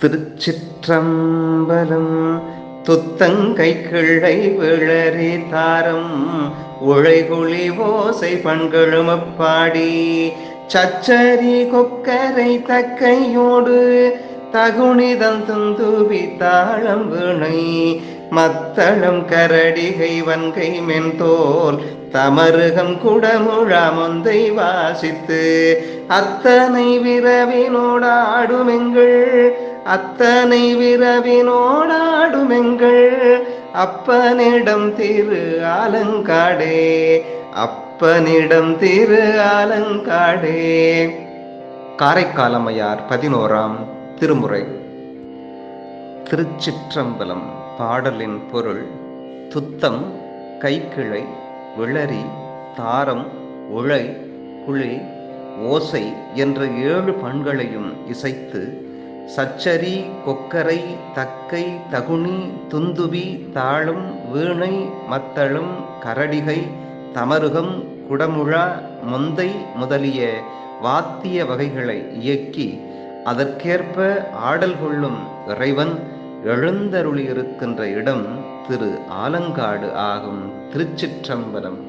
திருச்சிற்றம்பலம் துத்தங்கை கிள்ளை விளரி தாரம் உழைகுழி ஓசை பண்களுமப்பாடி சச்சரி கொக்கரை தக்கையோடு தகுணிதம் துந்துவி தாளம் வினை. மத்தளம் கரடிகை வன்கை மென்தோல் தமருகம் குடமுழா முந்தை வாசித்து அத்தனை விரவினோடாடுமெங்கள். அத்தனை விரவினோடாடுமெங்கள் அப்பனிடம் திரு ஆலங்காடே அப்பனிடம் திரு ஆலங்காடே. காரைக்காலமையார் பதினோராம் திருமுறை. திருச்சிற்றம்பலம் பாடலின் பொருள் துத்தம் கைக்கிளை விளரி தாரம் உழை குழி ஓசை என்ற ஏழு பண்களையும் இசைத்து சச்சரி கொக்கரை தக்கை தகுனி துந்துவி தாளம் வீணை மத்தளம் கரடிகை தமருகம் குடமுழா மொந்தை முதலிய வாத்திய வகைகளை இயக்கி அதற்கேற்ப ஆடல் கொள்ளும் இறைவன் எழுந்தருளியிருக்கின்ற இடம் திரு ஆலங்காடு ஆகும் திருச்சிற்றம்பலம்.